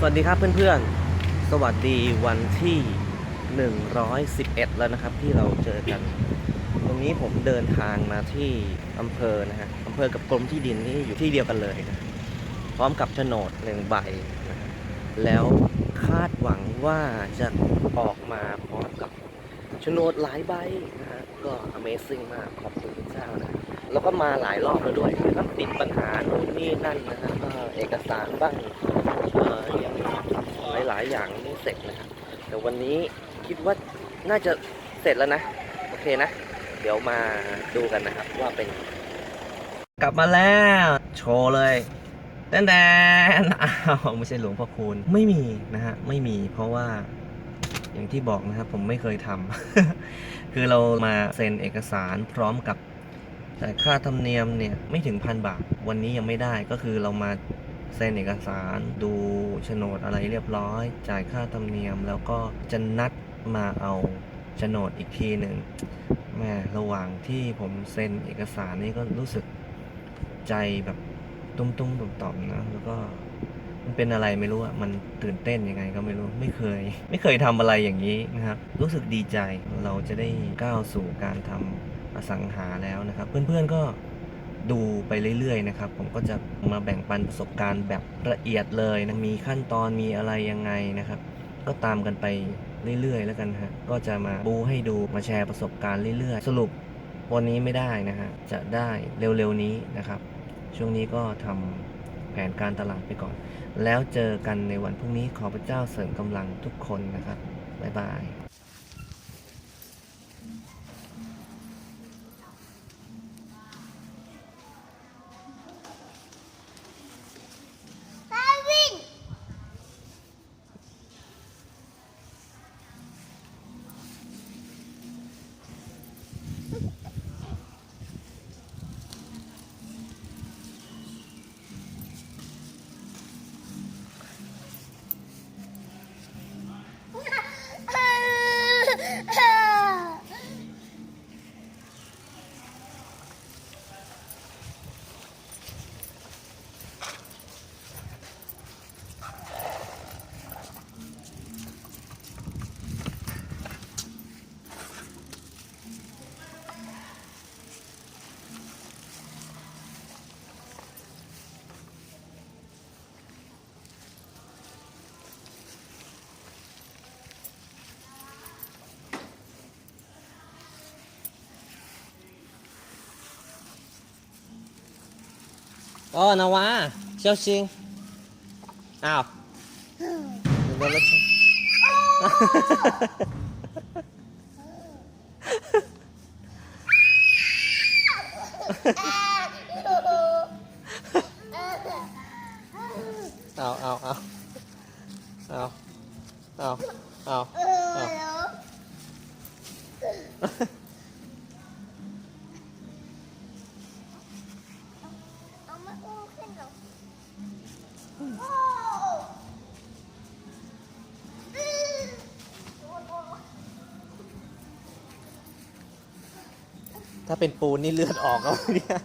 สวัสดีครับเพื่อนๆ สวัสดีวันที่ 111 แล้วนะครับ ที่เราเจอกัน ตรงนี้ผมเดินทางมาที่อำเภอนะฮะอำเภอกับกรมที่ดินนี่อยู่ที่เดียวกันเลยนะพร้อมกับโฉนดหนึ่งใบนะฮะแล้วคาดหวังว่าจะออกมาพร้อมกับโฉนดหลายใบนะฮะก็ Amazing มากขอบคุณพระเจ้านะ แล้วก็มาหลายรอบแล้วด้วยก็ติดปัญหาโน่นนี่นั่นนะฮะเอกสารบ้างอ่อยังหลายๆอย่างไม่เสร็จนะครับแต่วันนี้คิดว่าน่าจะเสร็จแล้วนะ โอเคนะ เดี๋ยวมาดูกันนะครับว่าเป็น กลับมาแล้ว โชว์เลยแดนแดนอ้าวไม่ใช่หลวงพ่อคูณไม่มีนะฮะไม่มีเพราะว่าอย่างที่บอกนะครับผมไม่เคยทำคือเรามาเซ็นเอกสารพร้อมกับ จ่ายค่าธรรมเนียมเนี่ยไม่ถึงพันบาท วันนี้ยังไม่ได้ก็คือเรามาเซ็นเอกสารดูโฉนดอะไรเรียบร้อย จ่ายค่าธรรมเนียม แล้วก็จะนัดมาเอาโฉนดอีกทีหนึ่งแม่ระหว่างที่ผมเซ็นเอกสารนี่ก็รู้สึกใจแบบตุ้มตุ้มต่อมนะแล้วก็มันเป็นอะไรไม่รู้อะมันตื่นเต้นยังไงก็ไม่รู้ไม่เคย ไม่เคยทำอะไรอย่างนี้นะครับ รู้สึกดีใจเราจะได้ก้าวสู่การทำ อสังหาแล้วนะครับ เพื่อนๆก็ดูไปเรื่อยๆนะครับ ผมก็จะมาแบ่งปันประสบการณ์แบบละเอียดเลยนะมีขั้นตอนมีอะไรยังไงนะครับ ก็ตามกันไปเรื่อยๆ แล้วกันฮะก็จะมาบูให้ดูมาแชร์ประสบการณ์เรื่อยๆ สรุปวันนี้ไม่ได้นะฮะจะได้เร็วๆนี้นะครับ ช่วงนี้ก็ทำแผนการตลาดไปก่อน แล้วเจอกันในวันพรุ่งนี้ขอพระเจ้าเสริมกำลังทุกคนนะครับบ๊ายบาย วิ่ง อ๋อนาวาเชียวชิงอ้าวโดนรถชนเอาเอาเอาเอาเอาเอาเอา เอามาอู้ขึ้นหรอโอ้ ถ้าเป็นปูนนี่เลือดออกแล้วเนี่ย